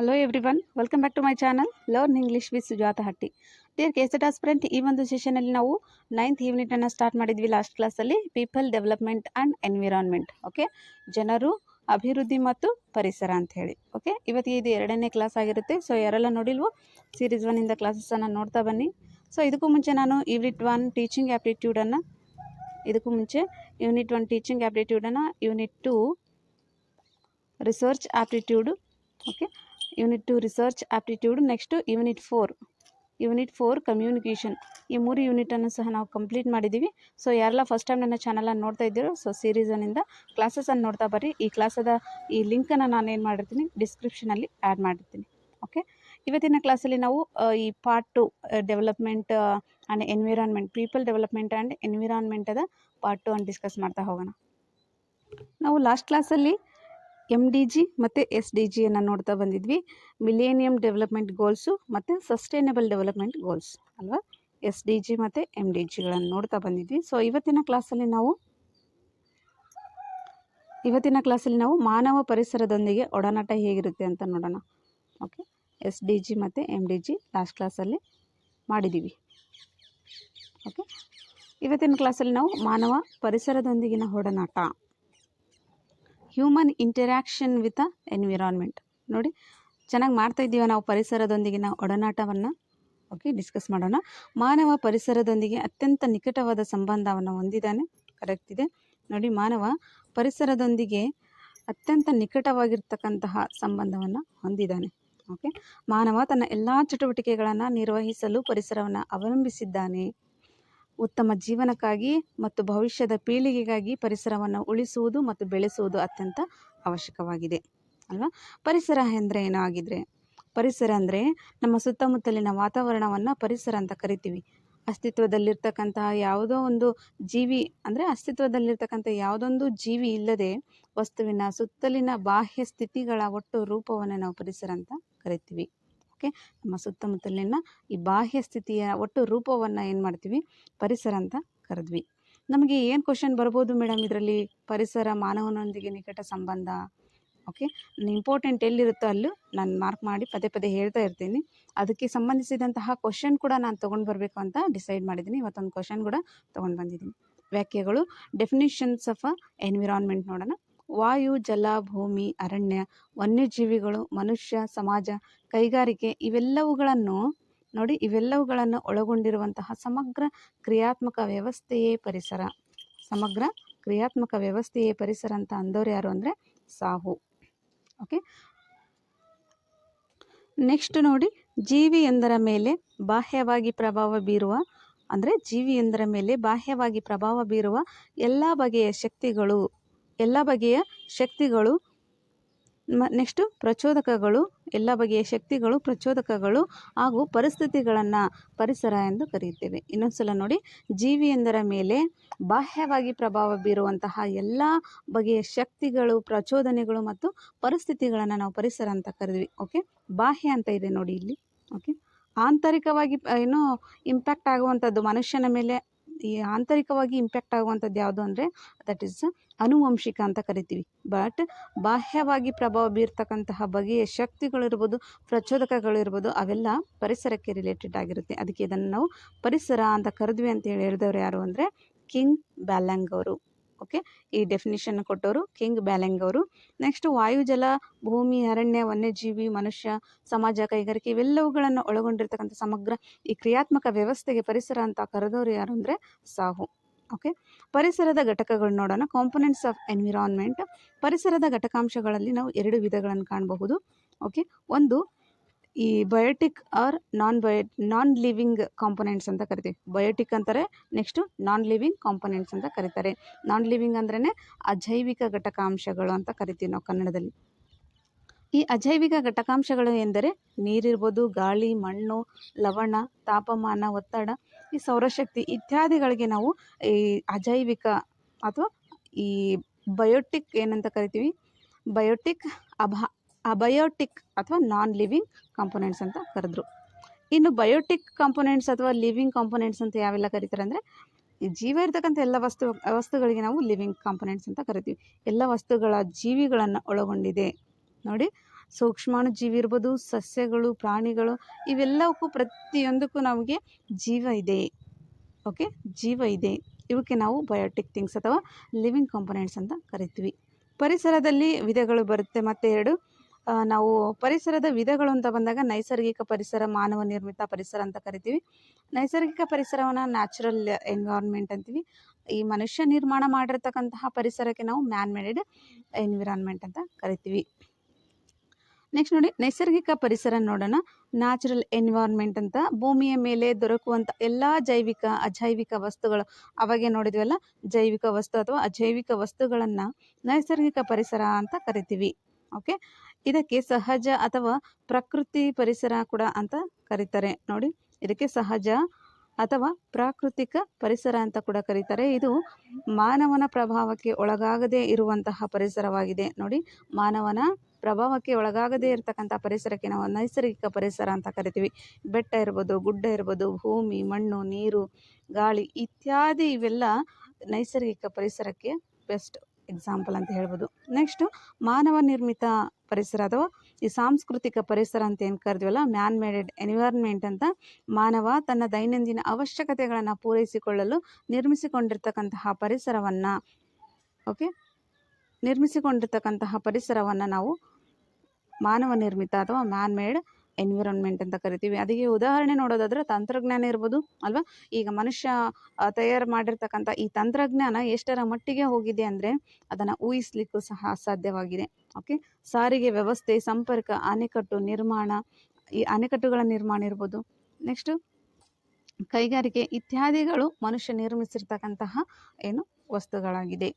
Hello everyone welcome back to my channel learn English with Sujatha Hatti dear KSET aspirant ಈ ಒಂದು ಸೆಷನಲ್ಲಿ ನಾವು ninth ಯೂನಿಟನ್ನು start ಮಾಡಿದ್ವಿ ಲಾಸ್ಟ್ ಕ್ಲಾಸಲ್ಲಿ people development and environment okay ಜನರು ಅಭಿವೃದ್ಧಿ ಮತ್ತು ಪರಿಸರ ಅಂತ ಹೇಳಿ ಓಕೆ ಇವತ್ತಿಗೆ ಇದು ಎರಡನೇ ಕ್ಲಾಸ್ ಆಗಿರುತ್ತೆ. ಸೊ ಯಾರೆಲ್ಲ ನೋಡಿಲ್ವೋ ಸೀರೀಸ್ ಒನ್ನಿಂದ ಕ್ಲಾಸಸ್ಸನ್ನು ನೋಡ್ತಾ ಬನ್ನಿ. ಸೊ ಇದಕ್ಕೂ ಮುಂಚೆ ನಾನು ಯೂನಿಟ್ ಒನ್ ಟೀಚಿಂಗ್ ಆ್ಯಪ್ಟಿಟ್ಯೂಡನ್ನು ಇದಕ್ಕೂ ಮುಂಚೆ unit one teaching ಆ್ಯಪ್ಟಿಟ್ಯೂಡನ್ನು unit two research aptitude okay unit two research aptitude next unit four unit four communication ಈ ಮೂರು ಯೂನಿಟನ್ನು ಸಹ ನಾವು ಕಂಪ್ಲೀಟ್ ಮಾಡಿದ್ದೀವಿ. ಸೊ ಯಾರೆಲ್ಲ ಫಸ್ಟ್ ಟೈಮ್ ನನ್ನ ಚಾನಲನ್ನು ನೋಡ್ತಾ ಇದ್ದೀರೋ ಸೊ ಸೀರೀಸನಿಂದ ಕ್ಲಾಸಸನ್ನು ನೋಡ್ತಾ ಬರ್ರಿ. ಈ ಕ್ಲಾಸದ ಈ ಲಿಂಕನ್ನು ನಾನು ಏನು ಮಾಡಿರ್ತೀನಿ? ಡಿಸ್ಕ್ರಿಪ್ಷನಲ್ಲಿ ಆ್ಯಡ್ ಮಾಡಿರ್ತೀನಿ. ಓಕೆ ಇವತ್ತಿನ ಕ್ಲಾಸಲ್ಲಿ ನಾವು ಈ part two development and environment people development and ಎನ್ವಿರಾನ್ಮೆಂಟದ part two ಅನ್ನು ಡಿಸ್ಕಸ್ ಮಾಡ್ತಾ ಹೋಗೋಣ. ನಾವು ಲಾಸ್ಟ್ ಕ್ಲಾಸಲ್ಲಿ ಎಂ ಡಿ ಜಿ ಮತ್ತು ಎಸ್ ಡಿ ಜಿಯನ್ನು ನೋಡ್ತಾ ಬಂದಿದ್ವಿ. ಮಿಲೇನಿಯಂ ಡೆವಲಪ್ಮೆಂಟ್ ಗೋಲ್ಸು ಮತ್ತು ಸಸ್ಟೈನಬಲ್ ಡೆವಲಪ್ಮೆಂಟ್ ಗೋಲ್ಸ್ ಅಲ್ವಾ? ಎಸ್ ಡಿ ಜಿ ಮತ್ತು ಎಂ ಡಿ ಜಿಗಳನ್ನು ನೋಡ್ತಾ ಬಂದಿದ್ವಿ. ಸೊ ಇವತ್ತಿನ ಕ್ಲಾಸಲ್ಲಿ ನಾವು ಇವತ್ತಿನ ಕ್ಲಾಸಲ್ಲಿ ನಾವು ಮಾನವ ಪರಿಸರದೊಂದಿಗೆ ಒಡನಾಟ ಹೇಗಿರುತ್ತೆ ಅಂತ ನೋಡೋಣ. ಓಕೆ ಎಸ್ ಡಿ ಜಿ ಮತ್ತು ಎಂ ಡಿ ಜಿ ಲಾಸ್ಟ್ ಕ್ಲಾಸಲ್ಲಿ ಮಾಡಿದ್ದೀವಿ ಓಕೆ ಇವತ್ತಿನ ಕ್ಲಾಸಲ್ಲಿ ನಾವು ಮಾನವ ಪರಿಸರದೊಂದಿಗಿನ ಒಡನಾಟ ಹ್ಯೂಮನ್ ಇಂಟರ್ಯಾಕ್ಷನ್ ವಿತ್ ಎನ್ವಿರಾನ್ಮೆಂಟ್ ನೋಡಿ, ಚೆನ್ನಾಗಿ ಮಾಡ್ತಾ ಇದ್ದೀವ ನಾವು ಪರಿಸರದೊಂದಿಗಿನ ಒಡನಾಟವನ್ನು. ಓಕೆ ಡಿಸ್ಕಸ್ ಮಾಡೋಣ. ಮಾನವ ಪರಿಸರದೊಂದಿಗೆ ಅತ್ಯಂತ ನಿಕಟವಾದ ಸಂಬಂಧವನ್ನು ಹೊಂದಿದ್ದಾನೆ. ಕರೆಕ್ಟ್ ಇದೆ. ನೋಡಿ, ಮಾನವ ಪರಿಸರದೊಂದಿಗೆ ಅತ್ಯಂತ ನಿಕಟವಾಗಿರ್ತಕ್ಕಂತಹ ಸಂಬಂಧವನ್ನು ಹೊಂದಿದ್ದಾನೆ. ಓಕೆ ಮಾನವ ತನ್ನ ಎಲ್ಲ ಚಟುವಟಿಕೆಗಳನ್ನು ನಿರ್ವಹಿಸಲು ಪರಿಸರವನ್ನು ಅವಲಂಬಿಸಿದ್ದಾನೆ. ಉತ್ತಮ ಜೀವನಕ್ಕಾಗಿ ಮತ್ತು ಭವಿಷ್ಯದ ಪೀಳಿಗೆಗಾಗಿ ಪರಿಸರವನ್ನು ಉಳಿಸುವುದು ಮತ್ತು ಬೆಳೆಸುವುದು ಅತ್ಯಂತ ಅವಶ್ಯಕವಾಗಿದೆ, ಅಲ್ವಾ? ಪರಿಸರ ಎಂದರೆ ಏನೋ ಆಗಿದ್ರೆ ಪರಿಸರ ಅಂದರೆ ನಮ್ಮ ಸುತ್ತಮುತ್ತಲಿನ ವಾತಾವರಣವನ್ನು ಪರಿಸರ ಅಂತ ಕರಿತೀವಿ. ಅಸ್ತಿತ್ವದಲ್ಲಿರ್ತಕ್ಕಂತಹ ಯಾವುದೋ ಒಂದು ಜೀವಿ, ಅಂದರೆ ಅಸ್ತಿತ್ವದಲ್ಲಿರ್ತಕ್ಕಂಥ ಯಾವುದೊಂದು ಜೀವಿ ಇಲ್ಲದೆ ವಸ್ತುವಿನ ಸುತ್ತಲಿನ ಬಾಹ್ಯ ಸ್ಥಿತಿಗಳ ಒಟ್ಟು ರೂಪವನ್ನು ನಾವು ಪರಿಸರ ಅಂತ ಕರಿತೀವಿ. ಓಕೆ ನಮ್ಮ ಸುತ್ತಮುತ್ತಲಿನ ಈ ಬಾಹ್ಯ ಸ್ಥಿತಿಯ ಒಟ್ಟು ರೂಪವನ್ನು ಏನು ಮಾಡ್ತೀವಿ? ಪರಿಸರ ಅಂತ ಕರೆದ್ವಿ. ನಮಗೆ ಏನು ಕ್ವಶನ್ ಬರ್ಬೋದು ಮೇಡಮ್ ಇದರಲ್ಲಿ? ಪರಿಸರ, ಮಾನವನೊಂದಿಗೆ ನಿಕಟ ಸಂಬಂಧ ಓಕೆ ಇಂಪಾರ್ಟೆಂಟ್ ಎಲ್ಲಿರುತ್ತೋ ಅಲ್ಲೂ ನಾನು ಮಾರ್ಕ್ ಮಾಡಿ ಪದೇ ಪದೇ ಹೇಳ್ತಾ ಇರ್ತೀನಿ. ಅದಕ್ಕೆ ಸಂಬಂಧಿಸಿದಂತಹ ಕ್ವಶನ್ ಕೂಡ ನಾನು ತೊಗೊಂಡು ಬರಬೇಕು ಅಂತ ಡಿಸೈಡ್ ಮಾಡಿದ್ದೀನಿ. ಇವತ್ತೊಂದು ಕ್ವಶನ್ ಕೂಡ ತೊಗೊಂಡು ಬಂದಿದ್ದೀನಿ. ವ್ಯಾಖ್ಯೆಗಳು ಡೆಫಿನಿಷನ್ಸ್ ಆಫ್ ಅ ಎನ್ವಿರಾನ್ಮೆಂಟ್ ನೋಡೋಣ. ವಾಯು, ಜಲ, ಭೂಮಿ, ಅರಣ್ಯ, ವನ್ಯಜೀವಿಗಳು, ಮನುಷ್ಯ, ಸಮಾಜ, ಕೈಗಾರಿಕೆ ಇವೆಲ್ಲವುಗಳನ್ನು ನೋಡಿ ಇವೆಲ್ಲವುಗಳನ್ನು ಒಳಗೊಂಡಿರುವಂತಹ ಸಮಗ್ರ ಕ್ರಿಯಾತ್ಮಕ ವ್ಯವಸ್ಥೆಯೇ ಪರಿಸರ. ಸಮಗ್ರ ಕ್ರಿಯಾತ್ಮಕ ವ್ಯವಸ್ಥೆಯೇ ಪರಿಸರ ಅಂತ ಅಂದವ್ರು ಯಾರು ಅಂದರೆ ಸಾಹು. ಓಕೆ? ನೆಕ್ಸ್ಟ್ ನೋಡಿ ಜೀವಿ ಎಂದರ ಮೇಲೆ ಬಾಹ್ಯವಾಗಿ ಪ್ರಭಾವ ಬೀರುವ, ಅಂದರೆ ಜೀವಿ ಎಂದರ ಮೇಲೆ ಬಾಹ್ಯವಾಗಿ ಪ್ರಭಾವ ಬೀರುವ ಎಲ್ಲ ಬಗೆಯ ಶಕ್ತಿಗಳು ಎಲ್ಲ ಬಗೆಯ ಶಕ್ತಿಗಳು, ಮ ನೆಕ್ಸ್ಟು ಪ್ರಚೋದಕಗಳು, ಎಲ್ಲ ಬಗೆಯ ಶಕ್ತಿಗಳು, ಪ್ರಚೋದಕಗಳು ಹಾಗೂ ಪರಿಸ್ಥಿತಿಗಳನ್ನು ಪರಿಸರ ಎಂದು ಕರೆಯುತ್ತೇವೆ. ಇನ್ನೊಂದು ಸಲ ನೋಡಿ, ಜೀವಿಯೊಂದರ ಮೇಲೆ ಬಾಹ್ಯವಾಗಿ ಪ್ರಭಾವ ಬೀರುವಂತಹ ಎಲ್ಲ ಬಗೆಯ ಶಕ್ತಿಗಳು, ಪ್ರಚೋದನೆಗಳು ಮತ್ತು ಪರಿಸ್ಥಿತಿಗಳನ್ನು ನಾವು ಪರಿಸರ ಅಂತ ಕರೆದ್ವಿ. ಓಕೆ ಬಾಹ್ಯ ಅಂತ ಇದೆ ನೋಡಿ ಇಲ್ಲಿ. ಓಕೆ ಆಂತರಿಕವಾಗಿ ಏನು ಇಂಪ್ಯಾಕ್ಟ್ ಆಗುವಂಥದ್ದು ಮನುಷ್ಯನ ಮೇಲೆ ಈ ಆಂತರಿಕವಾಗಿ ಇಂಪ್ಯಾಕ್ಟ್ ಆಗುವಂಥದ್ದು ಯಾವುದು ಅಂದರೆ ದಟ್ ಈಸ್ ಅನುವಂಶಿಕ ಅಂತ ಕರಿತೀವಿ. ಬಟ್ ಬಾಹ್ಯವಾಗಿ ಪ್ರಭಾವ ಬೀರ್ತಕ್ಕಂತಹ ಬಗೆಯ ಶಕ್ತಿಗಳಿರ್ಬೋದು, ಪ್ರಚೋದಕಗಳಿರ್ಬೋದು, ಅವೆಲ್ಲ ಪರಿಸರಕ್ಕೆ ರಿಲೇಟೆಡ್ ಆಗಿರುತ್ತೆ. ಅದಕ್ಕೆ ಇದನ್ನು ನಾವು ಪರಿಸರ ಅಂತ ಕರೆದ್ವಿ ಅಂತ ಹೇಳಿ ಹೇಳಿದವರು ಯಾರು ಅಂದರೆ, ಕಿಂಗ್ ಬ್ಯಾಲಂಗ್ ಅವರು. ಓಕೆ? ಈ ಡೆಫಿನಿಷನ್ ಕೊಟ್ಟವರು ಕಿಂಗ್ ಬ್ಯಾಲೆಂಗ್ ಅವರು. ನೆಕ್ಸ್ಟ್ ವಾಯುಜಲ ಭೂಮಿ, ಅರಣ್ಯ, ವನ್ಯಜೀವಿ, ಮನುಷ್ಯ, ಸಮಾಜ, ಕೈಗಾರಿಕೆ ಇವೆಲ್ಲವುಗಳನ್ನು ಒಳಗೊಂಡಿರ್ತಕ್ಕಂಥ ಸಮಗ್ರ ಈ ಕ್ರಿಯಾತ್ಮಕ ವ್ಯವಸ್ಥೆಗೆ ಪರಿಸರ ಅಂತ ಕರೆದವರು ಯಾರು ಅಂದರೆ ಸಾಹು. ಓಕೆ? ಪರಿಸರದ ಘಟಕಗಳು ನೋಡೋಣ. ಕಾಂಪೊನೆಂಟ್ಸ್ ಆಫ್ ಎನ್ವಿರಾನ್ಮೆಂಟ್ ಪರಿಸರದ ಘಟಕಾಂಶಗಳಲ್ಲಿ ನಾವು ಎರಡು ವಿಧಗಳನ್ನು ಕಾಣಬಹುದು. ಓಕೆ? ಒಂದು ಈ biotic or non bio non living components ಅಂತ ಕರಿತೀವಿ. ಬಯೋಟಿಕ್ ಅಂತಾರೆ ನೆಕ್ಸ್ಟು ನಾನ್ ಲಿವಿಂಗ್ ಕಾಂಪೊನೆಂಟ್ಸ್ ಅಂತ ಕರೀತಾರೆ. ನಾನ್ ಲಿವಿಂಗ್ ಅಂದ್ರೇ ಅಜೈವಿಕ ಘಟಕಾಂಶಗಳು ಅಂತ ಕರಿತೀವಿ ನಾವು ಕನ್ನಡದಲ್ಲಿ. ಈ ಅಜೈವಿಕ ಘಟಕಾಂಶಗಳು ಎಂದರೆ ನೀರಿರ್ಬೋದು, ಗಾಳಿ, ಮಣ್ಣು, ಲವಣ, ತಾಪಮಾನ, ಒತ್ತಡ, ಈ ಸೌರಶಕ್ತಿ ಇತ್ಯಾದಿಗಳಿಗೆ ನಾವು ಈ ಅಜೈವಿಕ ಅಥವಾ ಈ ಬಯೋಟಿಕ್ ಏನಂತ ಕರಿತೀವಿ? ಬಯೋಟಿಕ್ ಅಭಾ ಅಬಯೋಟಿಕ್ ಅಥವಾ ನಾನ್ ಲಿವಿಂಗ್ ಕಾಂಪೊನೆಂಟ್ಸ್ ಅಂತ ಕರೆದ್ರು. ಇನ್ನು ಬಯೋಟಿಕ್ ಕಾಂಪೊನೆಂಟ್ಸ್ ಅಥವಾ ಲಿವಿಂಗ್ ಕಾಂಪೊನೆಂಟ್ಸ್ ಅಂತ ಯಾವೆಲ್ಲ ಕರೀತಾರೆ ಅಂದರೆ, ಈ ಜೀವ ಇರ್ತಕ್ಕಂಥ ಎಲ್ಲ ವಸ್ತು, ವಸ್ತುಗಳಿಗೆ ನಾವು ಲಿವಿಂಗ್ ಕಾಂಪೊನೆಂಟ್ಸ್ ಅಂತ ಕರಿತೀವಿ. ಎಲ್ಲ ವಸ್ತುಗಳ ಜೀವಿಗಳನ್ನು ಒಳಗೊಂಡಿದೆ. ನೋಡಿ ಸೂಕ್ಷ್ಮಾಣು ಜೀವಿ ಇರ್ಬೋದು, ಸಸ್ಯಗಳು, ಪ್ರಾಣಿಗಳು, ಇವೆಲ್ಲವಕ್ಕೂ ಪ್ರತಿಯೊಂದಕ್ಕೂ ನಮಗೆ ಜೀವ ಇದೆ. ಓಕೆ? ಜೀವ ಇದೆ. ಇವಕ್ಕೆ ನಾವು ಬಯೋಟಿಕ್ ಥಿಂಗ್ಸ್ ಅಥವಾ ಲಿವಿಂಗ್ ಕಾಂಪೊನೆಂಟ್ಸ್ ಅಂತ ಕರಿತೀವಿ. ಪರಿಸರದಲ್ಲಿ ವಿಧಗಳು ಬರುತ್ತೆ. ಮತ್ತು ಎರಡು ನಾವು ಪರಿಸರದ ವಿಧಗಳು ಅಂತ ಬಂದಾಗ ನೈಸರ್ಗಿಕ ಪರಿಸರ, ಮಾನವ ನಿರ್ಮಿತ ಪರಿಸರ ಅಂತ ಕರಿತೀವಿ. ನೈಸರ್ಗಿಕ ಪರಿಸರವನ್ನು ನ್ಯಾಚುರಲ್ ಎನ್ವಿರಾನ್ಮೆಂಟ್ ಅಂತೀವಿ. ಈ ಮನುಷ್ಯ ನಿರ್ಮಾಣ ಮಾಡಿರ್ತಕ್ಕಂತಹ ಪರಿಸರಕ್ಕೆ ನಾವು ಮ್ಯಾನ್ ಮೇಡೆಡ್ ಎನ್ವಿರಾನ್ಮೆಂಟ್ ಅಂತ ಕರಿತೀವಿ. ನೆಕ್ಸ್ಟ್ ನೋಡಿ, ನೈಸರ್ಗಿಕ ಪರಿಸರ ನೋಡೋಣ. ನ್ಯಾಚುರಲ್ ಎನ್ವಿರಾನ್ಮೆಂಟ್ ಅಂತ ಭೂಮಿಯ ಮೇಲೆ ದೊರಕುವಂಥ ಎಲ್ಲ ಜೈವಿಕ, ಅಜೈವಿಕ ವಸ್ತುಗಳು. ಅವಾಗೆ ನೋಡಿದ್ವಲ್ಲ, ಜೈವಿಕ ವಸ್ತು ಅಥವಾ ಅಜೈವಿಕ ವಸ್ತುಗಳನ್ನು ನೈಸರ್ಗಿಕ ಪರಿಸರ ಅಂತ ಕರಿತೀವಿ. ಓಕೆ ಇದಕ್ಕೆ ಸಹಜ ಅಥವಾ ಪ್ರಕೃತಿ ಪರಿಸರ ಕೂಡ ಅಂತ ಕರೀತಾರೆ. ನೋಡಿ, ಇದಕ್ಕೆ ಸಹಜ ಅಥವಾ ಪ್ರಾಕೃತಿಕ ಪರಿಸರ ಅಂತ ಕೂಡ ಕರೀತಾರೆ. ಇದು ಮಾನವನ ಪ್ರಭಾವಕ್ಕೆ ಒಳಗಾಗದೇ ಇರುವಂತಹ ಪರಿಸರವಾಗಿದೆ. ನೋಡಿ, ಮಾನವನ ಪ್ರಭಾವಕ್ಕೆ ಒಳಗಾಗದೇ ಇರತಕ್ಕಂಥ ಪರಿಸರಕ್ಕೆ ನಾವು ನೈಸರ್ಗಿಕ ಪರಿಸರ ಅಂತ ಕರಿತೀವಿ. ಬೆಟ್ಟ ಇರ್ಬೋದು, ಗುಡ್ಡ ಇರ್ಬೋದು, ಭೂಮಿ, ಮಣ್ಣು, ನೀರು, ಗಾಳಿ ಇತ್ಯಾದಿ ಇವೆಲ್ಲ ನೈಸರ್ಗಿಕ ಪರಿಸರಕ್ಕೆ ಬೆಸ್ಟ್. ಎಕ್ಸಾಂಪಲ್ ಅಂತ ಹೇಳ್ಬೋದು. ನೆಕ್ಸ್ಟು ಮಾನವ ನಿರ್ಮಿತ ಪರಿಸರ ಅಥವಾ ಈ ಸಾಂಸ್ಕೃತಿಕ ಪರಿಸರ ಅಂತ ಏನು ಕರೆದ್ವಲ್ಲ? ಮ್ಯಾನ್ ಮೇಡೆಡ್ ಎನ್ವಿರಾನ್ಮೆಂಟ್ ಅಂತ ಮಾನವ ತನ್ನ ದೈನಂದಿನ ಅವಶ್ಯಕತೆಗಳನ್ನು ಪೂರೈಸಿಕೊಳ್ಳಲು ನಿರ್ಮಿಸಿಕೊಂಡಿರ್ತಕ್ಕಂತಹ ಪರಿಸರವನ್ನು ಓಕೆ ನಿರ್ಮಿಸಿಕೊಂಡಿರ್ತಕ್ಕಂತಹ ಪರಿಸರವನ್ನು ನಾವು ಮಾನವ ನಿರ್ಮಿತ ಅಥವಾ ಮ್ಯಾನ್ ಮೇಡ್ ಎನ್ವಿರಾನ್ಮೆಂಟ್ ಅಂತ ಕರಿತೀವಿ. ಅದಕ್ಕೆ ಉದಾಹರಣೆ ನೋಡೋದಾದ್ರೆ ತಂತ್ರಜ್ಞಾನ ಇರ್ಬೋದು ಅಲ್ವಾ? ಈಗ ಮನುಷ್ಯ ತಯಾರು ಮಾಡಿರ್ತಕ್ಕಂಥ ಈ ತಂತ್ರಜ್ಞಾನ ಎಷ್ಟರ ಮಟ್ಟಿಗೆ ಹೋಗಿದೆ ಅಂದರೆ ಅದನ್ನು ಊಹಿಸ್ಲಿಕ್ಕೂ ಸಹ ಅಸಾಧ್ಯವಾಗಿದೆ. ಓಕೆ ಸಾರಿಗೆ ವ್ಯವಸ್ಥೆ, ಸಂಪರ್ಕ, ಅಣೆಕಟ್ಟು ನಿರ್ಮಾಣ, ಈ ಅಣೆಕಟ್ಟುಗಳ ನಿರ್ಮಾಣ ಇರ್ಬೋದು. ನೆಕ್ಸ್ಟು ಕೈಗಾರಿಕೆ ಇತ್ಯಾದಿಗಳು ಮನುಷ್ಯ ನಿರ್ಮಿಸಿರ್ತಕ್ಕಂತಹ ಏನು ವಸ್ತುಗಳಾಗಿದೆ.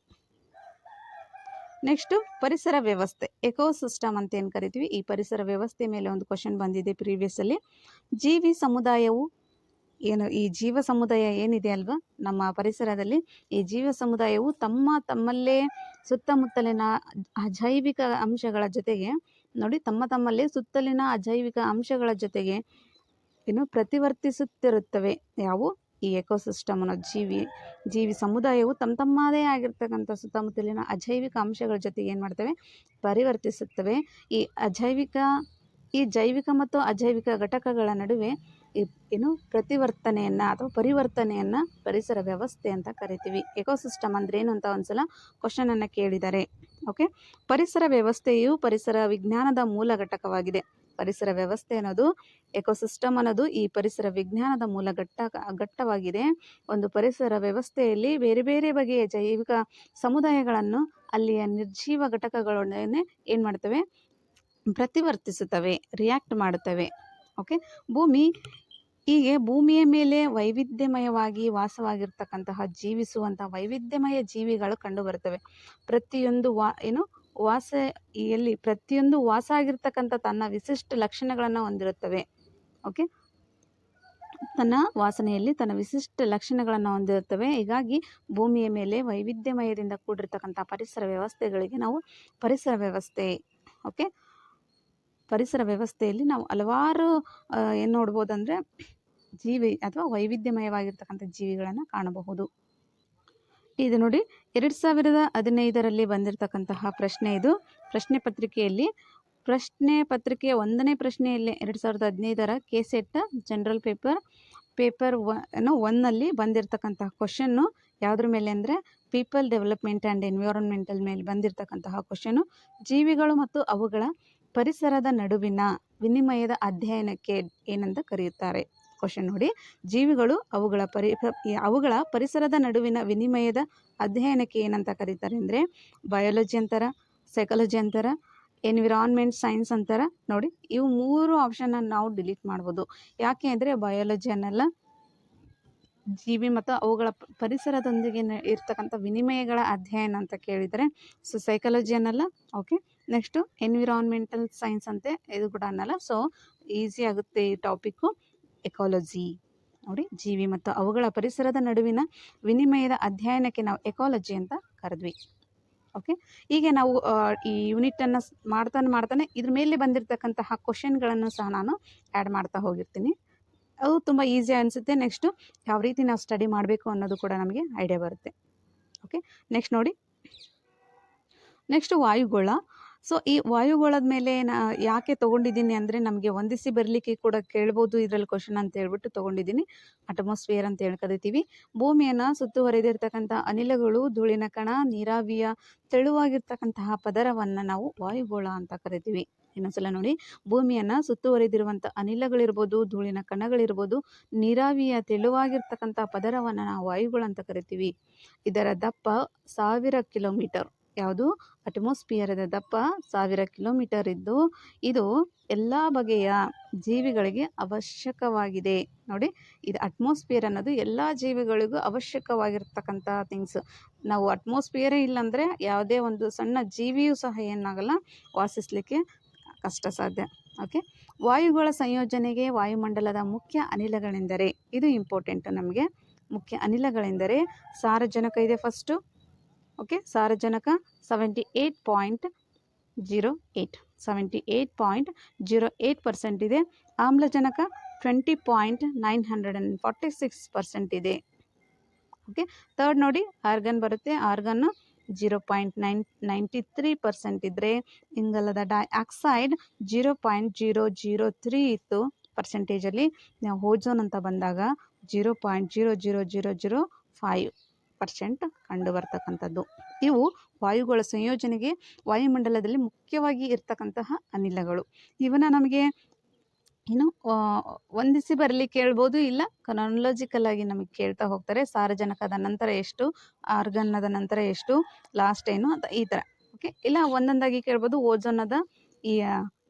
ನೆಕ್ಸ್ಟು ಪರಿಸರ ವ್ಯವಸ್ಥೆ. ಎಕೋಸಿಸ್ಟಮ್ ಅಂತ ಏನು ಕರಿತೀವಿ? ಈ ಪರಿಸರ ವ್ಯವಸ್ಥೆ ಮೇಲೆ ಒಂದು ಕ್ವಶನ್ ಬಂದಿದೆ ಪ್ರೀವಿಯಸ್ಸಲ್ಲಿ ಜೀವಿ ಸಮುದಾಯವು ಏನು, ಈ ಜೀವ ಸಮುದಾಯ ಏನಿದೆ ಅಲ್ವಾ? ನಮ್ಮ ಪರಿಸರದಲ್ಲಿ ಈ ಜೀವ ಸಮುದಾಯವು ತಮ್ಮ ತಮ್ಮಲ್ಲೇ ಸುತ್ತಮುತ್ತಲಿನ ಅಜೈವಿಕ ಅಂಶಗಳ ಜೊತೆಗೆ, ನೋಡಿ ತಮ್ಮ ತಮ್ಮಲ್ಲೇ ಸುತ್ತಲಿನ ಅಜೈವಿಕ ಅಂಶಗಳ ಜೊತೆಗೆ, ಏನು, ಪ್ರತಿವರ್ತಿಸುತ್ತಿರುತ್ತವೆ. ಯಾವುವು? ಈ ಎಕೋಸಿಸ್ಟಮ್ ಅನ್ನೋ ಜೀವಿ ಜೀವಿ ಸಮುದಾಯವು ತಮ್ಮ ತಮ್ಮದೇ ಆಗಿರ್ತಕ್ಕಂಥ ಸುತ್ತಮುತ್ತಲಿನ ಅಜೈವಿಕ ಅಂಶಗಳ ಜೊತೆಗೆ ಏನು ಮಾಡ್ತವೆ? ಪರಿವರ್ತಿಸುತ್ತವೆ. ಈ ಅಜೈವಿಕ, ಈ ಜೈವಿಕ ಮತ್ತು ಅಜೈವಿಕ ಘಟಕಗಳ ನಡುವೆ ಏನು ಪ್ರತಿವರ್ತನೆಯನ್ನು ಅಥವಾ ಪರಿವರ್ತನೆಯನ್ನು ಪರಿಸರ ವ್ಯವಸ್ಥೆ ಅಂತ ಕರಿತೀವಿ. ಎಕೋಸಿಸ್ಟಮ್ ಅಂದ್ರೆ ಏನು ಅಂತ ಒಂದ್ಸಲ ಕ್ವಶನನ್ನು ಕೇಳಿದ್ದಾರೆ ಓಕೆ ಪರಿಸರ ವ್ಯವಸ್ಥೆಯು ಪರಿಸರ ವಿಜ್ಞಾನದ ಮೂಲ ಘಟಕವಾಗಿದೆ. ಪರಿಸರ ವ್ಯವಸ್ಥೆ ಅನ್ನೋದು ಎಕೋಸಿಸ್ಟಮ್ ಅನ್ನೋದು ಈ ಪರಿಸರ ವಿಜ್ಞಾನದ ಮೂಲ ಘಟ್ಟ, ಘಟ್ಟವಾಗಿದೆ. ಒಂದು ಪರಿಸರ ವ್ಯವಸ್ಥೆಯಲ್ಲಿ ಬೇರೆ ಬೇರೆ ಬಗೆಯ ಜೈವಿಕ ಸಮುದಾಯಗಳನ್ನು ಅಲ್ಲಿಯ ನಿರ್ಜೀವ ಘಟಕಗಳೊಡನೆ ಏನು ಮಾಡ್ತವೆ? ಪ್ರತಿವರ್ತಿಸುತ್ತವೆ ರಿಯಾಕ್ಟ್ ಮಾಡುತ್ತವೆ ಓಕೆ ಭೂಮಿ ಹೀಗೆ ಭೂಮಿಯ ಮೇಲೆ ವೈವಿಧ್ಯಮಯವಾಗಿ ವಾಸವಾಗಿರ್ತಕ್ಕಂತಹ ಜೀವಿಸುವಂಥ ವೈವಿಧ್ಯಮಯ ಜೀವಿಗಳು ಕಂಡುಬರುತ್ತವೆ ಪ್ರತಿಯೊಂದು ವಾ, ಏನು, ವಾಸ ಎಲ್ಲಿ ಪ್ರತಿಯೊಂದು ವಾಸ ಆಗಿರ್ತಕ್ಕಂಥ ತನ್ನ ವಿಶಿಷ್ಟ ಲಕ್ಷಣಗಳನ್ನು ಹೊಂದಿರುತ್ತವೆ. ಓಕೆ? ತನ್ನ ವಾಸನೆಯಲ್ಲಿ ತನ್ನ ವಿಶಿಷ್ಟ ಲಕ್ಷಣಗಳನ್ನು ಹೊಂದಿರುತ್ತವೆ. ಹೀಗಾಗಿ ಭೂಮಿಯ ಮೇಲೆ ವೈವಿಧ್ಯಮಯದಿಂದ ಕೂಡಿರ್ತಕ್ಕಂಥ ಪರಿಸರ ವ್ಯವಸ್ಥೆಗಳಿಗೆ ನಾವು ಪರಿಸರ ವ್ಯವಸ್ಥೆ, ಓಕೆ? ಪರಿಸರ ವ್ಯವಸ್ಥೆಯಲ್ಲಿ ನಾವು ಹಲವಾರು ಏನು ನೋಡ್ಬೋದಂದರೆ ಜೀವಿ ಅಥವಾ ವೈವಿಧ್ಯಮಯವಾಗಿರ್ತಕ್ಕಂಥ ಜೀವಿಗಳನ್ನು ಕಾಣಬಹುದು. ಇದು ನೋಡಿ ಎರಡು ಸಾವಿರದ ಹದಿನೈದರಲ್ಲಿ ಬಂದಿರತಕ್ಕಂತಹ ಪ್ರಶ್ನೆ ಇದು. ಪ್ರಶ್ನೆ ಪತ್ರಿಕೆಯಲ್ಲಿ, ಪ್ರಶ್ನೆ ಪತ್ರಿಕೆಯ ಒಂದನೇ ಪ್ರಶ್ನೆಯಲ್ಲಿ ಎರಡು ಸಾವಿರದ ಹದಿನೈದರ KSET general paper paper one ಒನ್ನಲ್ಲಿ ಬಂದಿರತಕ್ಕಂತಹ ಕ್ವಶನ್ನು ಯಾವುದ್ರ ಮೇಲೆ ಅಂದರೆ ಪೀಪಲ್ ಡೆವಲಪ್ಮೆಂಟ್ ಆ್ಯಂಡ್ ಎನ್ವಿರಾನ್ಮೆಂಟಲ್ ಮೇಲೆ ಬಂದಿರತಕ್ಕಂತಹ ಕ್ವಶನು ಜೀವಿಗಳು ಮತ್ತು ಅವುಗಳ ಪರಿಸರದ ನಡುವಿನ ವಿನಿಮಯದ ಅಧ್ಯಯನಕ್ಕೆ ಏನಂತ ಕರೆಯುತ್ತಾರೆ? ಕ್ವಶನ್ ನೋಡಿ. ಜೀವಿಗಳು ಅವುಗಳ ಪರಿ, ಅವುಗಳ ಪರಿಸರದ ನಡುವಿನ ವಿನಿಮಯದ ಅಧ್ಯಯನಕ್ಕೆ ಏನಂತ ಕರೀತಾರೆ ಅಂದರೆ ಬಯಾಲಜಿ ಅಂತಾರ ಸೈಕಾಲಜಿ ಅಂತಾರ ಎನ್ವಿರಾನ್ಮೆಂಟ್ ಸೈನ್ಸ್ ಅಂತಾರ. ನೋಡಿ, ಇವು ಮೂರು ಆಪ್ಷನ್ನ ನಾವು ಡಿಲೀಟ್ ಮಾಡ್ಬೋದು. ಯಾಕೆ ಅಂದರೆ ಬಯಾಲಜಿ ಅನ್ನಲ್ಲ ಜೀವಿ ಮತ್ತು ಅವುಗಳ ಪರಿಸರದೊಂದಿಗೆ ಇರ್ತಕ್ಕಂಥ ವಿನಿಮಯಗಳ ಅಧ್ಯಯನ ಅಂತ ಕೇಳಿದರೆ ಸೊ ಸೈಕಾಲಜಿ ಅನ್ನಲ್ಲ ಓಕೆ ನೆಕ್ಸ್ಟು ಎನ್ವಿರಾನ್ಮೆಂಟಲ್ ಸೈನ್ಸ್ ಅಂತೆ ಇದು ಕೂಡ ಅನ್ನಲ್ಲ. ಸೊ ಈಸಿ ಆಗುತ್ತೆ ಈ ಟಾಪಿಕ್ಕು ಎಕಾಲಜಿ ನೋಡಿ, ಜೀವಿ ಮತ್ತು ಅವುಗಳ ಪರಿಸರದ ನಡುವಿನ ವಿನಿಮಯದ ಅಧ್ಯಯನಕ್ಕೆ ನಾವು ಎಕಾಲಜಿ ಅಂತ ಕರೆದ್ವಿ. ಓಕೆ ಹೀಗೆ ನಾವು ಈ ಯೂನಿಟನ್ನು ಮಾಡ್ತಾನೆ ಮಾಡ್ತಾನೆ ಇದ್ರ ಮೇಲೆ ಬಂದಿರತಕ್ಕಂತಹ ಕ್ವಶನ್ಗಳನ್ನು ಸಹ ನಾನು ಆ್ಯಡ್ ಮಾಡ್ತಾ ಹೋಗಿರ್ತೀನಿ. ಅದು ತುಂಬ ಈಸಿ ಅನಿಸುತ್ತೆ. ನೆಕ್ಸ್ಟು ಯಾವ ರೀತಿ ನಾವು ಸ್ಟಡಿ ಮಾಡಬೇಕು ಅನ್ನೋದು ಕೂಡ ನಮಗೆ ಐಡಿಯಾ ಬರುತ್ತೆ. ಓಕೆ ನೆಕ್ಸ್ಟ್ ನೋಡಿ. ನೆಕ್ಸ್ಟ್ ವಾಯುಗೋಳ. ಸೊ ಈ ವಾಯುಗೋಳದ ಮೇಲೆ ನಾ ಯಾಕೆ ತೊಗೊಂಡಿದ್ದೀನಿ ಅಂದರೆ ನಮಗೆ ಹೊಂದಿಸಿ ಬರಲಿಕ್ಕೆ ಕೂಡ ಕೇಳ್ಬೋದು ಇದರಲ್ಲಿ ಕ್ವಶನ್ ಅಂತ ಹೇಳ್ಬಿಟ್ಟು ತೊಗೊಂಡಿದ್ದೀನಿ. ಅಟ್ಮಾಸ್ಫಿಯರ್ ಅಂತ ಹೇಳಿ ಕರಿತೀವಿ. ಭೂಮಿಯನ್ನು ಸುತ್ತುವರೆದಿರ್ತಕ್ಕಂಥ ಅನಿಲಗಳು, ಧೂಳಿನ ಕಣ, ನೀರಾವಿಯ ತೆಳುವಾಗಿರ್ತಕ್ಕಂತಹ ಪದರವನ್ನು ನಾವು ವಾಯುಗೋಳ ಅಂತ ಕರಿತೀವಿ. ಇನ್ನೊಂದ್ಸಲ ನೋಡಿ. ಭೂಮಿಯನ್ನು ಸುತ್ತುವರೆದಿರುವಂಥ ಅನಿಲಗಳಿರ್ಬೋದು, ಧೂಳಿನ ಕಣಗಳಿರ್ಬೋದು, ನೀರಾವಿಯ ತೆಳುವಾಗಿರ್ತಕ್ಕಂಥ ಪದರವನ್ನು ನಾವು ವಾಯುಗೋಳ ಅಂತ ಕರಿತೀವಿ. ಇದರ ದಪ್ಪ ಸಾವಿರ ಕಿಲೋಮೀಟರ್. ಯಾವುದು? ಅಟ್ಮಾಸ್ಫಿಯರದ ದಪ್ಪ ಸಾವಿರ ಕಿಲೋಮೀಟರ್ ಇದ್ದು ಇದು ಎಲ್ಲ ಬಗೆಯ ಜೀವಿಗಳಿಗೆ ಅವಶ್ಯಕವಾಗಿದೆ. ನೋಡಿ, ಇದು ಅಟ್ಮಾಸ್ಫಿಯರ್ ಅನ್ನೋದು ಎಲ್ಲ ಜೀವಿಗಳಿಗೂ ಅವಶ್ಯಕವಾಗಿರ್ತಕ್ಕಂಥ ಥಿಂಗ್ಸ್ ನಾವು ಅಟ್ಮಾಸ್ಫಿಯರೇ ಇಲ್ಲಾಂದರೆ ಯಾವುದೇ ಒಂದು ಸಣ್ಣ ಜೀವಿಯೂ ಸಹ ಏನಾಗಲ್ಲ, ವಾಸಿಸಲಿಕ್ಕೆ ಕಷ್ಟ ಸಾಧ್ಯ. ಓಕೆ ವಾಯುಗಳ ಸಂಯೋಜನೆಗೆ ವಾಯುಮಂಡಲದ ಮುಖ್ಯ ಅನಿಲಗಳೆಂದರೆ, ಇದು ಇಂಪಾರ್ಟೆಂಟ್ ನಮಗೆ ಮುಖ್ಯ ಅನಿಲಗಳೆಂದರೆ ಸಾರಜನಕ ಇದೆ ಫಸ್ಟು ಓಕೆ, ಸಾರಜನಕ seventy eight point zero eight seventy eight point zero eight percent ಇದೆ. ಆಮ್ಲಜನಕ twenty point nine hundred and forty six percent ಇದೆ. ಓಕೆ ತರ್ಡ್ ನೋಡಿ ಆರ್ಗನ್ ಬರುತ್ತೆ. ಆರ್ಗನ್ನು zero point nine ninety three percent ಇದ್ದರೆ ಇಂಗಾಲದ dioxide zero point zero zero three ಇತ್ತು ಪರ್ಸೆಂಟೇಜಲ್ಲಿ ನಾವು ಓಜೋನ್ ಅಂತ ಬಂದಾಗ zero point zero zero zero zero five percent ಕಂಡು ಬರ್ತಕ್ಕಂಥದ್ದು ಇವು ವಾಯುಗಳ ಸಂಯೋಜನೆಗೆ ವಾಯುಮಂಡಲದಲ್ಲಿ ಮುಖ್ಯವಾಗಿ ಇರ್ತಕ್ಕಂತಹ ಅನಿಲಗಳು. ಇವನ್ನ ನಮಗೆ ಏನು ಒಂದಿಸಿ ಬರಲಿಕ್ಕೆ ಕೇಳ್ಬೋದು ಇಲ್ಲ. ಕ್ರೊನಾಲಜಿಕಲ್ ಆಗಿ ನಮಗೆ ಕೇಳ್ತಾ ಹೋಗ್ತಾರೆ, ಸಾರಜನಕದ ನಂತರ ಎಷ್ಟು ಆರ್ಗನ್ನದ ನಂತರ ಎಷ್ಟು ಲಾಸ್ಟ್ ಏನು ಅಂತ ಈ ಥರ ಓಕೆ ಇಲ್ಲ, ಒಂದೊಂದಾಗಿ ಕೇಳ್ಬೋದು. ಓಜೋನದ ಈ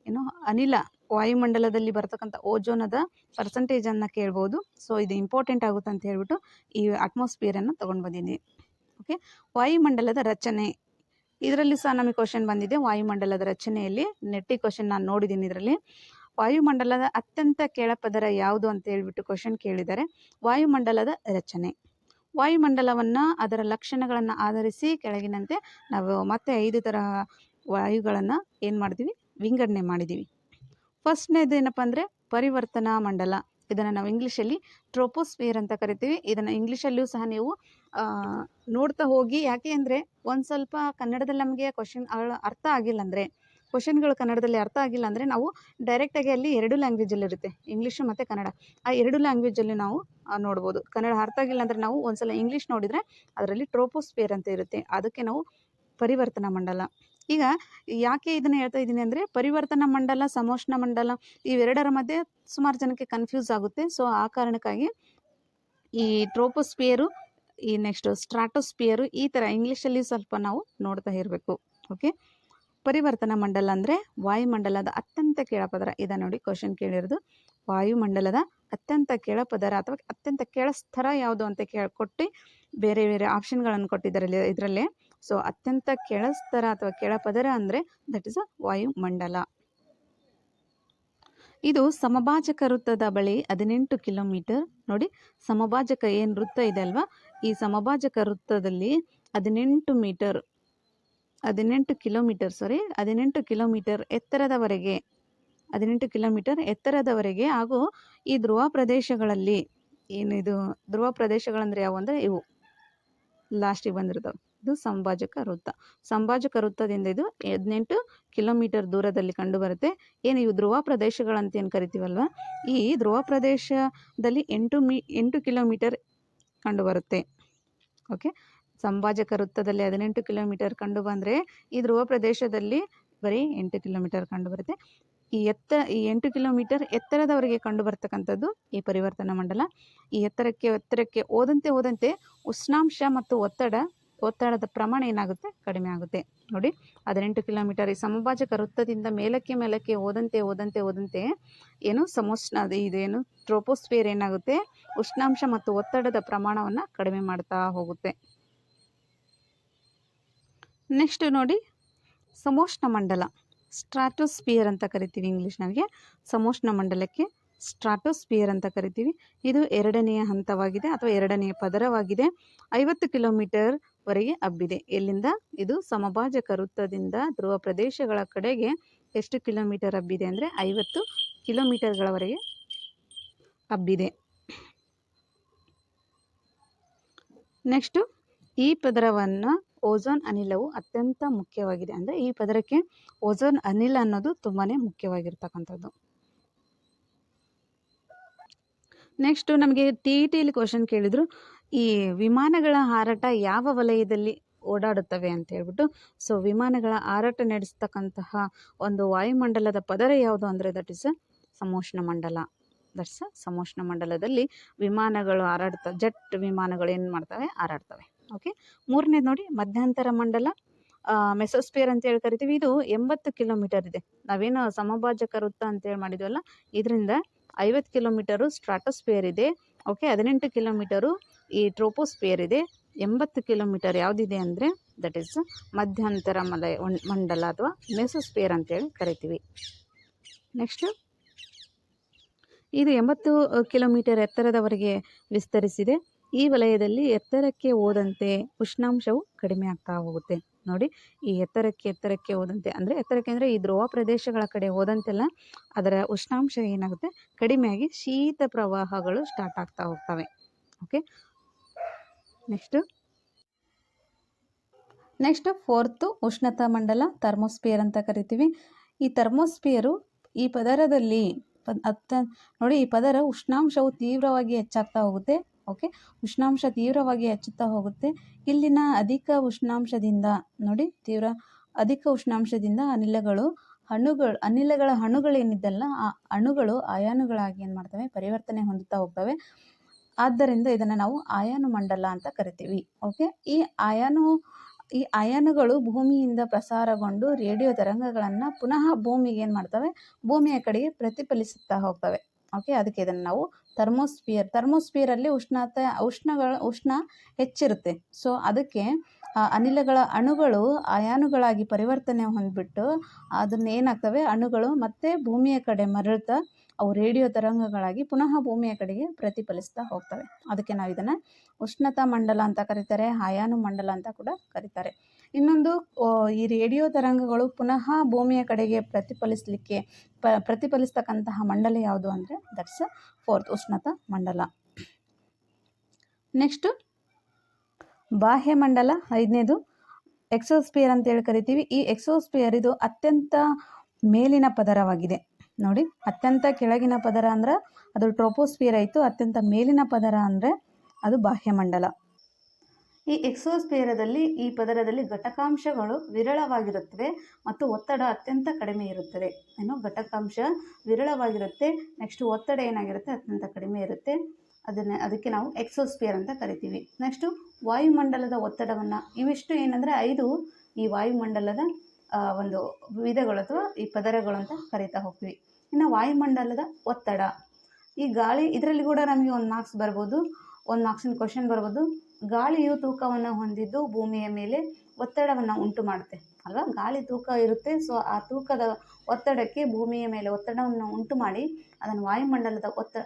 ಏನು, ಅನಿಲ ವಾಯುಮಂಡಲದಲ್ಲಿ ಬರ್ತಕ್ಕಂಥ ಓಜೋನದ ಪರ್ಸಂಟೇಜನ್ನು ಕೇಳ್ಬೋದು. ಸೊ ಇದು ಇಂಪಾರ್ಟೆಂಟ್ ಆಗುತ್ತೆ ಅಂತ ಹೇಳ್ಬಿಟ್ಟು ಈ ಅಟ್ಮಾಸ್ಫಿಯರನ್ನು ತೊಗೊಂಡು ಬಂದಿದ್ದೀನಿ. ಓಕೆ ವಾಯುಮಂಡಲದ ರಚನೆ. ಇದರಲ್ಲಿ ಸಹ ನಮಗೆ ಕ್ವಶನ್ ಬಂದಿದೆ. ವಾಯುಮಂಡಲದ ರಚನೆಯಲ್ಲಿ ನೆಟ್ಟಿ ಕ್ವಶನ್ ನಾನು ನೋಡಿದ್ದೀನಿ ಇದರಲ್ಲಿ. ವಾಯುಮಂಡಲದ ಅತ್ಯಂತ ಕೆಳಪದರ ಯಾವುದು ಅಂತ ಹೇಳ್ಬಿಟ್ಟು ಕ್ವಶನ್ ಕೇಳಿದ್ದಾರೆ. ವಾಯುಮಂಡಲದ ರಚನೆ. ವಾಯುಮಂಡಲವನ್ನು ಅದರ ಲಕ್ಷಣಗಳನ್ನು ಆಧರಿಸಿ ಕೆಳಗಿನಂತೆ ನಾವು ಮತ್ತೆ ಐದು ತರಹ ವಾಯುಗಳನ್ನು ಏನು ಮಾಡ್ತೀವಿ? ವಿಂಗಡಣೆ ಮಾಡಿದ್ದೀವಿ. ಫಸ್ಟ್ನೇದು ಏನಪ್ಪ ಅಂದರೆ ಪರಿವರ್ತನಾ ಮಂಡಲ. ಇದನ್ನು ನಾವು ಇಂಗ್ಲೀಷಲ್ಲಿ ಟ್ರೋಪೋಸ್ಫಿಯರ್ ಅಂತ ಕರಿತೀವಿ. ಇದನ್ನು ಇಂಗ್ಲೀಷಲ್ಲಿಯೂ ಸಹ ನೀವು ನೋಡ್ತಾ ಹೋಗಿ. ಯಾಕೆ ಅಂದರೆ ಒಂದು ಸ್ವಲ್ಪ ಕನ್ನಡದಲ್ಲಿ ನಮಗೆ ಕ್ವಶನ್ ಅರ್ಥ ಆಗಿಲ್ಲ ಅಂದರೆ, ಕ್ವಶನ್ಗಳು ಕನ್ನಡದಲ್ಲಿ ಅರ್ಥ ಆಗಿಲ್ಲ ಅಂದರೆ ನಾವು ಡೈರೆಕ್ಟಾಗಿ ಅಲ್ಲಿ ಎರಡು ಲ್ಯಾಂಗ್ವೇಜಲ್ಲಿರುತ್ತೆ ಇಂಗ್ಲೀಷು ಮತ್ತು ಕನ್ನಡ. ಆ ಎರಡು ಲ್ಯಾಂಗ್ವೇಜಲ್ಲಿ ನಾವು ನೋಡ್ಬೋದು. ಕನ್ನಡ ಅರ್ಥ ಆಗಿಲ್ಲ ಅಂದರೆ ನಾವು ಒಂದು ಸಲ ಇಂಗ್ಲೀಷ್ ನೋಡಿದರೆ ಅದರಲ್ಲಿ ಟ್ರೋಪೋಸ್ಫಿಯರ್ ಅಂತ ಇರುತ್ತೆ. ಅದಕ್ಕೆ ನಾವು ಪರಿವರ್ತನಾ ಮಂಡಲ. ಈಗ ಯಾಕೆ ಇದನ್ನು ಹೇಳ್ತಾ ಇದ್ದೀನಿ ಅಂದರೆ ಪರಿವರ್ತನಾ ಮಂಡಲ ಸಮೋಷ್ಣ ಮಂಡಲ ಇವೆರಡರ ಮಧ್ಯೆ ಸುಮಾರು ಜನಕ್ಕೆ ಕನ್ಫ್ಯೂಸ್ ಆಗುತ್ತೆ. ಸೊ ಆ ಕಾರಣಕ್ಕಾಗಿ ಈ ಟ್ರೋಪೋಸ್ಪಿಯರು ಈ ನೆಕ್ಸ್ಟ್ ಸ್ಟ್ರಾಟೋಸ್ಪಿಯರು ಈ ಥರ ಇಂಗ್ಲೀಷಲ್ಲಿ ಸ್ವಲ್ಪ ನಾವು ನೋಡ್ತಾ ಇರಬೇಕು. ಓಕೆ ಪರಿವರ್ತನಾ ಮಂಡಲ ಅಂದರೆ ವಾಯುಮಂಡಲದ ಅತ್ಯಂತ ಕೆಳಪದರ, ಇದೆ ನೋಡಿ ಕ್ವಶನ್ ಕೇಳಿರೋದು. ವಾಯುಮಂಡಲದ ಅತ್ಯಂತ ಕೆಳಪದರ ಅಥವಾ ಅತ್ಯಂತ ಕೆಳಸ್ಥರ ಯಾವುದು ಅಂತ ಕೇಳಿ ಕೊಟ್ಟು ಬೇರೆ ಬೇರೆ ಆಪ್ಷನ್ಗಳನ್ನು ಕೊಟ್ಟಿದ್ದಾರೆ ಇದರಲ್ಲೇ. ಸೊ ಅತ್ಯಂತ ಕೆಳಸ್ತರ ಅಥವಾ ಕೆಳಪದರ ಅಂದರೆ ದಟ್ ಇಸ್ ಅ ವಾಯುಮಂಡಲ. ಇದು ಸಮಭಾಜಕ ವೃತ್ತದ ಬಳಿ ಹದಿನೆಂಟು ಕಿಲೋಮೀಟರ್. ನೋಡಿ, ಸಮಭಾಜಕ ಏನು ವೃತ್ತ ಇದೆ ಅಲ್ವಾ? ಈ ಸಮಭಾಜಕ ವೃತ್ತದಲ್ಲಿ ಹದಿನೆಂಟು ಮೀಟರ್, ಹದಿನೆಂಟು ಕಿಲೋಮೀಟರ್ ಸಾರಿ ಹದಿನೆಂಟು ಕಿಲೋಮೀಟರ್ ಎತ್ತರದವರೆಗೆ, ಹದಿನೆಂಟು ಕಿಲೋಮೀಟರ್ ಎತ್ತರದವರೆಗೆ ಹಾಗೂ ಈ ಧ್ರುವ ಪ್ರದೇಶಗಳಲ್ಲಿ. ಏನಿದು? ಧ್ರುವ ಪ್ರದೇಶಗಳಂದರೆ ಯಾವುವು ಅಂದರೆ ಇವು. ಲಾಸ್ಟಿಗೆ ಬಂದಿರ್ತವೆ ಇದು ಸಂಭಾಜಕ ವೃತ್ತ. ಸಂಭಾಜಕ ವೃತ್ತದಿಂದ ಇದು ಹದಿನೆಂಟು ಕಿಲೋಮೀಟರ್ ದೂರದಲ್ಲಿ ಕಂಡುಬರುತ್ತೆ. ಏನು ಇವು ಧ್ರುವ ಪ್ರದೇಶಗಳಂತ ಏನು ಕರಿತೀವಲ್ವ? ಈ ಧ್ರುವ ಪ್ರದೇಶದಲ್ಲಿ ಎಂಟು ಮೀ, ಎಂಟು ಕಿಲೋಮೀಟರ್ ಕಂಡುಬರುತ್ತೆ. ಓಕೆ? ಸಂಭಾಜಕ ವೃತ್ತದಲ್ಲಿ ಹದಿನೆಂಟು ಕಿಲೋಮೀಟರ್ ಕಂಡು ಬಂದರೆ ಈ ಧ್ರುವ ಪ್ರದೇಶದಲ್ಲಿ ಬರೀ ಎಂಟು ಕಿಲೋಮೀಟರ್ ಕಂಡುಬರುತ್ತೆ. ಈ ಎತ್ತ, ಈ ಎಂಟು ಕಿಲೋಮೀಟರ್ ಎತ್ತರದವರೆಗೆ ಕಂಡು ಬರ್ತಕ್ಕಂಥದ್ದು ಈ ಪರಿವರ್ತನಾ ಮಂಡಲ. ಈ ಎತ್ತರಕ್ಕೆ ಎತ್ತರಕ್ಕೆ ಹೋದಂತೆ ಹೋದಂತೆ ಉಷ್ಣಾಂಶ ಮತ್ತು ಒತ್ತಡ ಒತ್ತಡದ ಪ್ರಮಾಣ ಏನಾಗುತ್ತೆ? ಕಡಿಮೆ ಆಗುತ್ತೆ. ನೋಡಿ, ಹದಿನೆಂಟು ಕಿಲೋಮೀಟರ್ ಈ ಸಮಭಾಜಕ ವೃತ್ತದಿಂದ ಮೇಲಕ್ಕೆ ಮೇಲಕ್ಕೆ ಹೋದಂತೆ ಹೋದಂತೆ ಹೋದಂತೆ ಏನು ಸಮೋಷ್ಣ ಇದೇನು ಟ್ರೋಪೋಸ್ಫಿಯರ್ ಏನಾಗುತ್ತೆ? ಉಷ್ಣಾಂಶ ಮತ್ತು ಒತ್ತಡದ ಪ್ರಮಾಣವನ್ನು ಕಡಿಮೆ ಮಾಡ್ತಾ ಹೋಗುತ್ತೆ. ನೆಕ್ಸ್ಟ್ ನೋಡಿ, ಸಮೋಷ್ಣ ಮಂಡಲ. ಸ್ಟ್ರಾಟೋಸ್ಪಿಯರ್ ಅಂತ ಕರಿತೀವಿ ಇಂಗ್ಲೀಷ್ನಾಗೆ ಸಮೋಷ್ಣ ಮಂಡಲಕ್ಕೆ ಸ್ಟ್ರಾಟೋಸ್ಪಿಯರ್ ಅಂತ ಕರಿತೀವಿ. ಇದು ಎರಡನೆಯ ಹಂತವಾಗಿದೆ ಅಥವಾ ಎರಡನೆಯ ಪದರವಾಗಿದೆ. ಐವತ್ತು ಕಿಲೋಮೀಟರ್ ವರೆಗೆ ಹಬ್ಬಿದೆ. ಎಲ್ಲಿಂದ ಇದು ಸಮಭಾಜಕ ವೃತ್ತದಿಂದ ಧ್ರುವ ಪ್ರದೇಶಗಳ ಕಡೆಗೆ ಎಷ್ಟು ಕಿಲೋಮೀಟರ್ ಹಬ್ಬಿದೆ ಅಂದರೆ ಐವತ್ತು ಕಿಲೋಮೀಟರ್ಗಳವರೆಗೆ ಹಬ್ಬಿದೆ. ನೆಕ್ಸ್ಟು, ಈ ಪದರವನ್ನು ಓಝೋನ್ ಅನಿಲವು ಅತ್ಯಂತ ಮುಖ್ಯವಾಗಿದೆ. ಅಂದರೆ ಈ ಪದರಕ್ಕೆ ಓಝೋನ್ ಅನಿಲ ಅನ್ನೋದು ತುಂಬಾ ಮುಖ್ಯವಾಗಿರ್ತಕ್ಕಂಥದ್ದು. ನೆಕ್ಸ್ಟು, ನಮಗೆ ಟಿ ಇ ಟಿಲಿ ಕ್ವಶನ್ ಕೇಳಿದರು. ಈ ವಿಮಾನಗಳ ಹಾರಾಟ ಯಾವ ವಲಯದಲ್ಲಿ ಓಡಾಡುತ್ತವೆ ಅಂತ ಹೇಳ್ಬಿಟ್ಟು ಸೊ ವಿಮಾನಗಳ ಹಾರಾಟ ನಡೆಸ್ತಕ್ಕಂತಹ ಒಂದು ವಾಯುಮಂಡಲದ ಪದರ ಯಾವುದು ಅಂದರೆ ದಟ್ ಇಸ್ ಸಮೋಷ್ಣ ಮಂಡಲ. ದಟ್ಸ್ ಸಮೋಷ್ಣ ಮಂಡಲದಲ್ಲಿ ವಿಮಾನಗಳು ಹಾರಾಡ್ತ, ಜೆಟ್ ವಿಮಾನಗಳು ಏನು ಮಾಡ್ತವೆ? ಹಾರಾಡ್ತವೆ. ಓಕೆ ಮೂರನೇದು ನೋಡಿ, ಮಧ್ಯಂತರ ಮಂಡಲ ಮೆಸೋಸ್ಪಿಯರ್ ಅಂತ ಹೇಳಿ ಕರಿತೀವಿ. ಇದು ಎಂಬತ್ತು ಕಿಲೋಮೀಟರ್ ಇದೆ. ನಾವೇನು ಸಮಭಾಜಕ ವೃತ್ತ ಅಂತೇಳಿ ಮಾಡಿದ್ವಲ್ಲ, ಇದರಿಂದ ಐವತ್ತು ಕಿಲೋಮೀಟರು ಸ್ಟ್ರಾಟೋಸ್ಪಿಯರ್ ಇದೆ. ಓಕೆ ಹದಿನೆಂಟು ಕಿಲೋಮೀಟರು ಈ ಟ್ರೋಪೋಸ್ಪಿಯರ್ ಇದೆ. ಎಂಬತ್ತು ಕಿಲೋಮೀಟರ್ ಯಾವುದಿದೆ ಅಂದರೆ ದಟ್ ಈಸ್ ಮಧ್ಯಂತರ ಮಲೆ ಮಂಡಲ ಅಥವಾ ಮೆಸೋಸ್ಪಿಯರ್ ಅಂತೇಳಿ ಕರಿತೀವಿ. ನೆಕ್ಸ್ಟು ಇದು ಎಂಬತ್ತು ಕಿಲೋಮೀಟರ್ ಎತ್ತರದವರೆಗೆ ವಿಸ್ತರಿಸಿದೆ. ಈ ವಲಯದಲ್ಲಿ ಎತ್ತರಕ್ಕೆ ಹೋದಂತೆ ಉಷ್ಣಾಂಶವು ಕಡಿಮೆ ಆಗ್ತಾ ಹೋಗುತ್ತೆ. ನೋಡಿ, ಈ ಎತ್ತರಕ್ಕೆ ಎತ್ತರಕ್ಕೆ ಹೋದಂತೆ, ಅಂದರೆ ಎತ್ತರಕ್ಕೆ ಅಂದರೆ ಈ ಧ್ರುವ ಪ್ರದೇಶಗಳ ಕಡೆ ಹೋದಂತೆಲ್ಲ ಅದರ ಉಷ್ಣಾಂಶ ಏನಾಗುತ್ತೆ? ಕಡಿಮೆಯಾಗಿ ಶೀತ ಪ್ರವಾಹಗಳು ಸ್ಟಾರ್ಟ್ ಆಗ್ತಾ ಹೋಗ್ತವೆ. ಓಕೆ ನೆಕ್ಸ್ಟು ನೆಕ್ಸ್ಟ್ ಫೋರ್ತು ಉಷ್ಣತಾ ಮಂಡಲ ಥರ್ಮೋಸ್ಪಿಯರ್ ಅಂತ ಕರಿತೀವಿ. ಈ ಥರ್ಮೋಸ್ಪಿಯರು ಈ ಪದರದಲ್ಲಿ ಅತ್ತ ನೋಡಿ, ಈ ಪದರ ಉಷ್ಣಾಂಶವು ತೀವ್ರವಾಗಿ ಹೆಚ್ಚಾಗ್ತಾ ಹೋಗುತ್ತೆ. ಓಕೆ? ಉಷ್ಣಾಂಶ ತೀವ್ರವಾಗಿ ಹೆಚ್ಚುತ್ತಾ ಹೋಗುತ್ತೆ. ಇಲ್ಲಿನ ಅಧಿಕ ಉಷ್ಣಾಂಶದಿಂದ ನೋಡಿ, ತೀವ್ರ ಅಧಿಕ ಉಷ್ಣಾಂಶದಿಂದ ಅನಿಲಗಳು ಹಣ್ಣುಗಳು ಅನಿಲಗಳ ಅಣುಗಳೇನಿದ್ದಲ್ಲ, ಆ ಅಣುಗಳು ಆಯಾನುಗಳಾಗಿ ಏನು ಮಾಡ್ತವೆ? ಪರಿವರ್ತನೆ ಹೊಂದುತ್ತಾ ಹೋಗ್ತವೆ. ಆದ್ದರಿಂದ ಇದನ್ನು ನಾವು ಆಯಾನು ಮಂಡಲ ಅಂತ ಕರಿತೀವಿ. ಓಕೆ? ಈ ಆಯಾನು, ಈ ಅಯಾನುಗಳು ಭೂಮಿಯಿಂದ ಪ್ರಸಾರಗೊಂಡು ರೇಡಿಯೋ ತರಂಗಗಳನ್ನು ಪುನಃ ಭೂಮಿಗೆ ಏನು ಮಾಡ್ತವೆ? ಭೂಮಿಯ ಕಡೆಗೆ ಪ್ರತಿಫಲಿಸುತ್ತಾ ಹೋಗ್ತವೆ. ಓಕೆ ಅದಕ್ಕೆ ಇದನ್ನು ನಾವು ಥರ್ಮೋಸ್ಫಿಯರ್ ಥರ್ಮೋಸ್ಫಿಯರಲ್ಲಿ ಉಷ್ಣತೆ, ಉಷ್ಣಗಳ, ಉಷ್ಣ ಹೆಚ್ಚಿರುತ್ತೆ. ಸೊ ಅದಕ್ಕೆ ಅನಿಲಗಳ ಅಣುಗಳು ಅಯಾನುಗಳಾಗಿ ಪರಿವರ್ತನೆ ಹೊಂದ್ಬಿಟ್ಟು ಅದನ್ನ ಏನಾಗ್ತವೆ? ಅಣುಗಳು ಮತ್ತೆ ಭೂಮಿಯ ಕಡೆ ಮರಳ್ತಾ ಅವು ರೇಡಿಯೋ ತರಂಗಗಳಾಗಿ ಪುನಃ ಭೂಮಿಯ ಕಡೆಗೆ ಪ್ರತಿಫಲಿಸ್ತಾ ಹೋಗ್ತವೆ. ಅದಕ್ಕೆ ನಾವು ಇದನ್ನು ಉಷ್ಣತಾ ಮಂಡಲ ಅಂತ ಕರೀತಾರೆ ಆಯಾನು ಮಂಡಲ ಅಂತ ಕೂಡ ಕರೀತಾರೆ. ಇನ್ನೊಂದು ಈ ರೇಡಿಯೋ ತರಂಗಗಳು ಪುನಃ ಭೂಮಿಯ ಕಡೆಗೆ ಪ್ರತಿಫಲಿಸಲಿಕ್ಕೆ ಪ್ರತಿಫಲಿಸ್ತಕ್ಕಂತಹ ಮಂಡಲ ಯಾವುದು ಅಂದರೆ ದಟ್ಸ್ ಫೋರ್ತ್ ಉಷ್ಣತಾ ಮಂಡಲ. ನೆಕ್ಸ್ಟು ಬಾಹ್ಯಮಂಡಲ ಐದನೇದು ಎಕ್ಸೋಸ್ಪಿಯರ್ ಅಂತೇಳಿ ಕರಿತೀವಿ. ಈ ಎಕ್ಸೋಸ್ಪಿಯರ್ ಇದು ಅತ್ಯಂತ ಮೇಲಿನ ಪದರವಾಗಿದೆ. ನೋಡಿ, ಅತ್ಯಂತ ಕೆಳಗಿನ ಪದರ ಅಂದ್ರೆ ಅದು ಟ್ರೋಪೋಸ್ಪಿಯರ್ ಆಯಿತು, ಅತ್ಯಂತ ಮೇಲಿನ ಪದರ ಅಂದರೆ ಅದು ಬಾಹ್ಯಮಂಡಲ. ಈ ಎಕ್ಸೋಸ್ಪಿಯರದಲ್ಲಿ ಈ ಪದರದಲ್ಲಿ ಘಟಕಾಂಶಗಳು ವಿರಳವಾಗಿರುತ್ತವೆ ಮತ್ತು ಒತ್ತಡ ಅತ್ಯಂತ ಕಡಿಮೆ ಇರುತ್ತದೆ. ಏನು? ಘಟಕಾಂಶ ವಿರಳವಾಗಿರುತ್ತೆ ನೆಕ್ಸ್ಟ್ ಒತ್ತಡ ಏನಾಗಿರುತ್ತೆ? ಅತ್ಯಂತ ಕಡಿಮೆ ಇರುತ್ತೆ. ಅದನ್ನು, ಅದಕ್ಕೆ ನಾವು ಎಕ್ಸೋಸ್ಪಿಯರ್ ಅಂತ ಕರಿತೀವಿ. ನೆಕ್ಸ್ಟು ವಾಯುಮಂಡಲದ ಒತ್ತಡವನ್ನು. ಇವಿಷ್ಟು ಏನಂದರೆ, ಐದು ಈ ವಾಯುಮಂಡಲದ ಒಂದು ವಿಧಗಳು ಅಥವಾ ಈ ಪದರಗಳು ಅಂತ ಕರಿತಾ ಹೋಗ್ತೀವಿ. ಇನ್ನು ವಾಯುಮಂಡಲದ ಒತ್ತಡ. ಈ ಗಾಳಿ, ಇದರಲ್ಲಿ ಕೂಡ ನಮಗೆ ಒಂದು ಮಾರ್ಕ್ಸ್ ಬರ್ಬೋದು. ಒಂದು ಮಾರ್ಕ್ಸಿನ ಕ್ವಶನ್ ಬರ್ಬೋದು. ಗಾಳಿಯು ತೂಕವನ್ನು ಹೊಂದಿದ್ದು ಭೂಮಿಯ ಮೇಲೆ ಒತ್ತಡವನ್ನು ಉಂಟು ಮಾಡುತ್ತೆ. ಅಲ್ವಾ? ಗಾಳಿ ತೂಕ ಇರುತ್ತೆ. ಸೊ ಆ ತೂಕದ ಒತ್ತಡಕ್ಕೆ ಭೂಮಿಯ ಮೇಲೆ ಒತ್ತಡವನ್ನು ಉಂಟು ಮಾಡಿ ಅದನ್ನು ವಾಯುಮಂಡಲದ ಒತ್ತ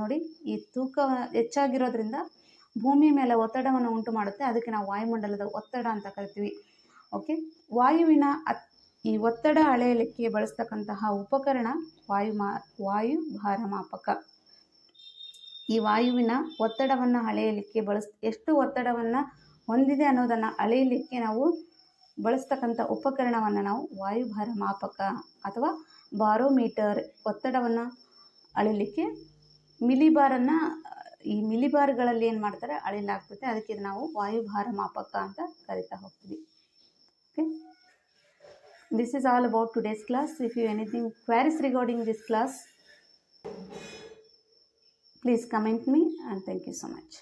ನೋಡಿ, ಈ ತೂಕ ಹೆಚ್ಚಾಗಿರೋದ್ರಿಂದ ಭೂಮಿಯ ಮೇಲೆ ಒತ್ತಡವನ್ನು ಉಂಟು ಮಾಡುತ್ತೆ. ಅದಕ್ಕೆ ನಾವು ವಾಯುಮಂಡಲದ ಒತ್ತಡ ಅಂತ ಕರಿತೀವಿ. ಓಕೆ ವಾಯುವಿನ ಅತ್, ಈ ಒತ್ತಡ ಅಳೆಯಲಿಕ್ಕೆ ಬಳಸ್ತಕ್ಕಂತಹ ಉಪಕರಣ ವಾಯು ಮಾ, ವಾಯು ಭಾರಮಾಪಕ. ಈ ವಾಯುವಿನ ಒತ್ತಡವನ್ನು ಅಳೆಯಲಿಕ್ಕೆ ಬಳಸ್, ಎಷ್ಟು ಒತ್ತಡವನ್ನು ಹೊಂದಿದೆ ಅನ್ನೋದನ್ನು ಅಳೆಯಲಿಕ್ಕೆ ನಾವು ಬಳಸ್ತಕ್ಕಂಥ ಉಪಕರಣವನ್ನು ನಾವು ವಾಯುಭಾರ ಮಾಪಕ ಅಥವಾ ಬಾರೋಮೀಟರ್ ಒತ್ತಡವನ್ನು ಅಳಿಲಿಕ್ಕೆ ಮಿಲಿಬಾರನ್ನು, ಈ ಮಿಲಿಬಾರ್ಗಳಲ್ಲಿ ಏನು ಮಾಡ್ತಾರೆ? ಅಳೆಯಲಾಗ್ತದೆ. ಅದಕ್ಕೆ ನಾವು ವಾಯುಭಾರ ಮಾಪಕ ಅಂತ ಕರಿತಾ ಹೋಗ್ತೀವಿ. Okay this is all about today's class. If you have anything queries regarding this class please comment me and thank you so much